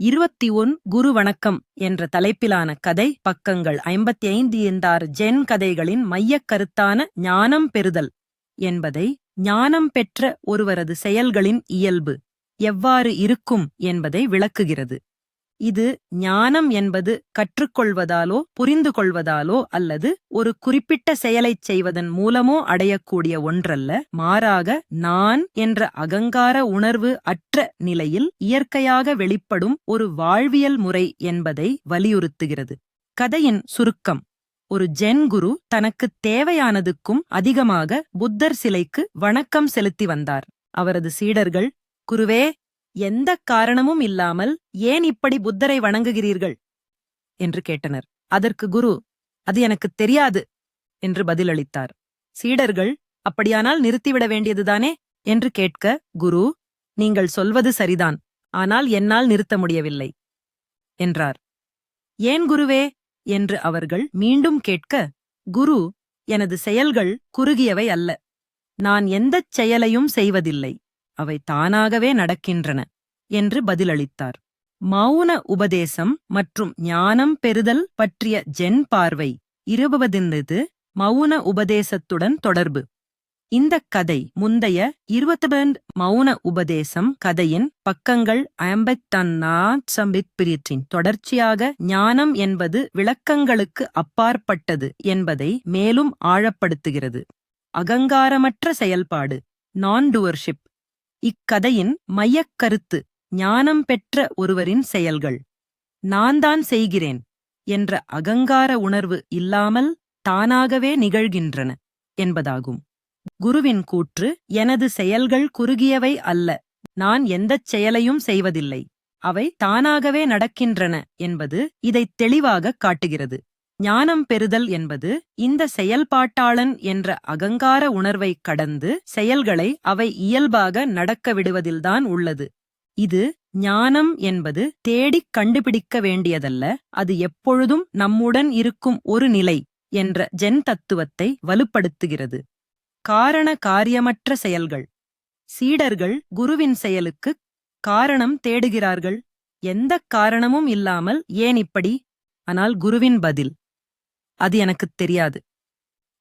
இருபத்தி ஒன் குரு வணக்கம் என்ற தலைப்பிலான கதை பக்கங்கள் ஐம்பத்தி ஐந்து என்றார் ஜென் கதைகளின் மையக் கருத்தான ஞானம் பெறுதல் என்பதை ஞானம் பெற்ற ஒருவரது செயல்களின் இயல்பு எவ்வாறு இருக்கும் என்பதை விளக்குகிறது. இது ஞானம் என்பது கற்றுக்கொள்வதாலோ புரிந்து கொள்வதாலோ அல்லது ஒரு குறிப்பிட்ட செயலைச் செய்வதன் மூலமோ அடையக்கூடிய ஒன்றல்ல. மாறாக நான் என்ற அகங்கார உணர்வு அற்ற நிலையில் இயற்கையாக வெளிப்படும் ஒரு வாழ்வியல் முறை என்பதை வலியுறுத்துகிறது. கதையின் சுருக்கம். ஒரு ஜென் குரு தனக்கு தேவையானதுக்கும் அதிகமாக புத்தர் சிலைக்கு வணக்கம் செலுத்தி வந்தார். அவரது சீடர்கள் குருவே எந்த காரணமும் இல்லாமல் ஏன் இப்படி புத்தரை வணங்குகிறீர்கள்? என்று கேட்டனர். அதற்கு குரு அது எனக்குத் தெரியாது என்று பதிலளித்தார். சீடர்கள் அப்படியானால் நிறுத்திவிட வேண்டியதுதானே? என்று கேட்க குரு நீங்கள் சொல்வது சரிதான் ஆனால் என்னால் நிறுத்த முடியவில்லை என்றார். ஏன் குருவே? என்று அவர்கள் மீண்டும் கேட்க குரு எனது செயல்கள் குறுகியவை அல்ல. நான் எந்தச் செயலையும் செய்வதில்லை. அவை தானாகவே நடக்கின்றன என்று பதிலளித்தார். மௌன உபதேசம் மற்றும் ஞானம் பெறுதல் பற்றிய ஜென் பார்வை இருபதினது மௌன உபதேசத்துடன் தொடர்பு. இந்த கதை முந்தைய இருபத்தெண்டு மௌன உபதேசம் கதையின் பக்கங்கள் ஐம்பத்தன்னாட்சம்பிற்பிரிற்றின் தொடர்ச்சியாக ஞானம் என்பது விளக்கங்களுக்கு அப்பாற்பட்டது என்பதை மேலும் ஆழப்படுத்துகிறது. அகங்காரமற்ற செயல்பாடு நான் டுவர்ஷிப் இக்கதையின் மையக்கருத்து ஞானம் பெற்ற ஒருவரின் செயல்கள். நான் தான் செய்கிறேன் என்ற அகங்கார உணர்வு இல்லாமல் தானாகவே நிகழ்கின்றன என்பதாகும். குருவின் கூற்று எனது செயல்கள் குறுகியவை அல்ல நான் எந்தச் செயலையும் செய்வதில்லை அவை தானாகவே நடக்கின்றன என்பது இதைத் தெளிவாகக் காட்டுகிறது. ஞானம் பெறுதல் என்பது இந்த செயல்பாட்டாளன் என்ற அகங்கார உணர்வைக் கடந்து செயல்களை அவை இயல்பாக நடக்க விடுவதில்தான் உள்ளது. இது ஞானம் என்பது தேடிக் கண்டுபிடிக்க வேண்டியதல்ல அது எப்பொழுதும் நம்முடன் இருக்கும் ஒரு நிலை என்ற ஜென் தத்துவத்தை வலுப்படுத்துகிறது. காரண காரியமற்ற செயல்கள். சீடர்கள் குருவின் செயலுக்கு காரணம் தேடுகிறார்கள். எந்தக் காரணமும் இல்லாமல் ஏன் இப்படி? ஆனால் குருவின் பதில். அது எனக்குத் தெரியாது.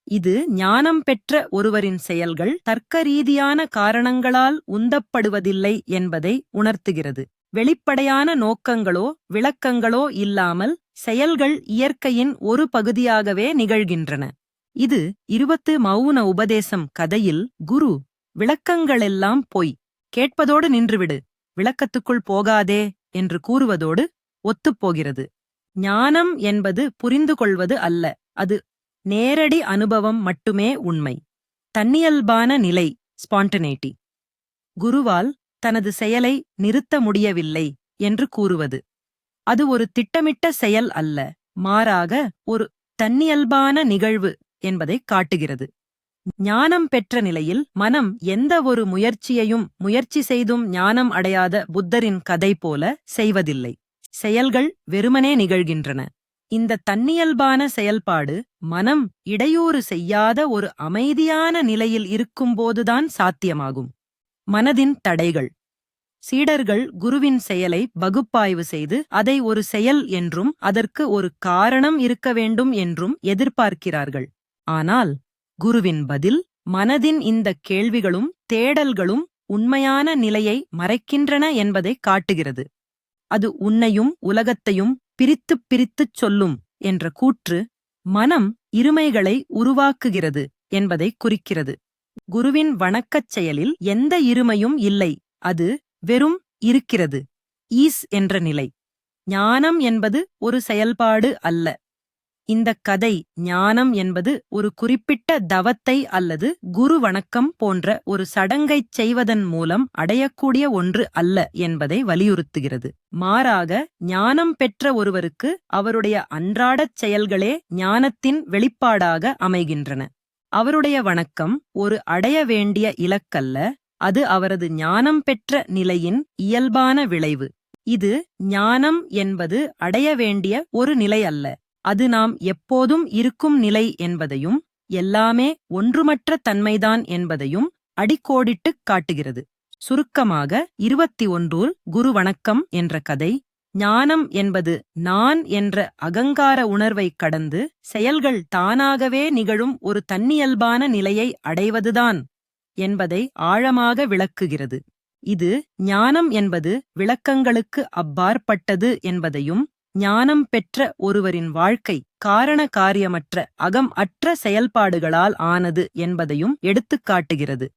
இது ஞானம் பெற்ற ஒருவரின் செயல்கள் தர்க்க ரீதியான காரணங்களால் உந்தப்படுவதில்லை என்பதை உணர்த்துகிறது. வெளிப்படையான நோக்கங்களோ விளக்கங்களோ இல்லாமல் செயல்கள் இயற்கையின் ஒரு பகுதியாகவே நிகழ்கின்றன. இது இருபத்து மௌன உபதேசம் கதையில் குரு விளக்கங்களெல்லாம் பொய் கேட்பதோடு நின்றுவிடு விளக்கத்துக்குள் போகாதே என்று கூறுவதோடு ஒத்துப்போகிறது. ஞானம் என்பது புரிந்து கொள்வது அல்ல. அது நேரடி அனுபவம் மட்டுமே உண்மை. தன்னியல்பான நிலை ஸ்பான்டனேட்டி குருவால் தனது செயலை நிறுத்த முடியவில்லை என்று கூறுவது. அது ஒரு திட்டமிட்ட செயல் அல்ல மாறாக ஒரு தன்னியல்பான நிகழ்வு என்பதை காட்டுகிறது. ஞானம் பெற்ற நிலையில் மனம் எந்த ஒரு முயற்சியையும் முயற்சி செய்தும் ஞானம் அடையாத புத்தரின் கதை போல செய்வதில்லை. செயல்கள் வெறுமனே நிகழ்கின்றன. இந்த தன்னியல்பான செயல்பாடு மனம் இடையூறு செய்யாத ஒரு அமைதியான நிலையில் இருக்கும்போதுதான் சாத்தியமாகும். மனதின் தடைகள். சீடர்கள் குருவின் செயலை பகுப்பாய்வு செய்து அதை ஒரு செயல் என்றும் அதற்கு ஒரு காரணம் இருக்க வேண்டும் என்றும் எதிர்பார்க்கிறார்கள். ஆனால் குருவின் பதில் மனதின் இந்த கேள்விகளும் தேடல்களும் உண்மையான நிலையை மறைக்கின்றன என்பதை காட்டுகிறது. அது உன்னையும் உலகத்தையும் பிரித்துப் பிரித்துச் சொல்லும் என்ற கூற்று மனம் இருமைகளை உருவாக்குகிறது என்பதை குறிக்கிறது. குருவின் வணக்கச் செயலில் எந்த இருமையும் இல்லை அது வெறும் இருக்கிறது. ஈஸ் என்ற நிலை. ஞானம் என்பது ஒரு செயல்பாடு அல்ல. இந்த கதை ஞானம் என்பது ஒரு குறிப்பிட்ட தவத்தை அல்லது குரு வணக்கம் போன்ற ஒரு சடங்கைச் செய்வதன் மூலம் அடையக்கூடிய ஒன்று அல்ல என்பதை வலியுறுத்துகிறது. மாறாக ஞானம் பெற்ற ஒருவருக்கு அவருடைய அன்றாடச் செயல்களே ஞானத்தின் வெளிப்பாடாக அமைகின்றன. அவருடைய வணக்கம் ஒரு அடைய வேண்டிய இலக்கல்ல அது அவரது ஞானம் பெற்ற நிலையின் இயல்பான விளைவு. இது ஞானம் என்பது அடைய வேண்டிய ஒரு நிலை அல்ல அது நாம் எப்போதும் இருக்கும் நிலை என்பதையும் எல்லாமே ஒன்றுமற்ற தன்மைதான் என்பதையும் அடிக்கோடிட்டுக் காட்டுகிறது. சுருக்கமாக இருபத்தி ஒன்றூர் குரு வணக்கம் என்ற கதை ஞானம் என்பது நான் என்ற அகங்கார உணர்வை கடந்து செயல்கள் தானாகவே நிகழும் ஒரு தன்னியல்பான நிலையை அடைவதுதான் என்பதை ஆழமாக விளக்குகிறது. இது ஞானம் என்பது விளக்கங்களுக்கு அப்பாற்பட்டது என்பதையும் ஞானம் பெற்ற ஒருவரின் வாழ்க்கை காரண காரியமற்ற அகம் அற்ற செயல்பாடுகளால் ஆனது என்பதையும் எடுத்துக்காட்டுகிறது.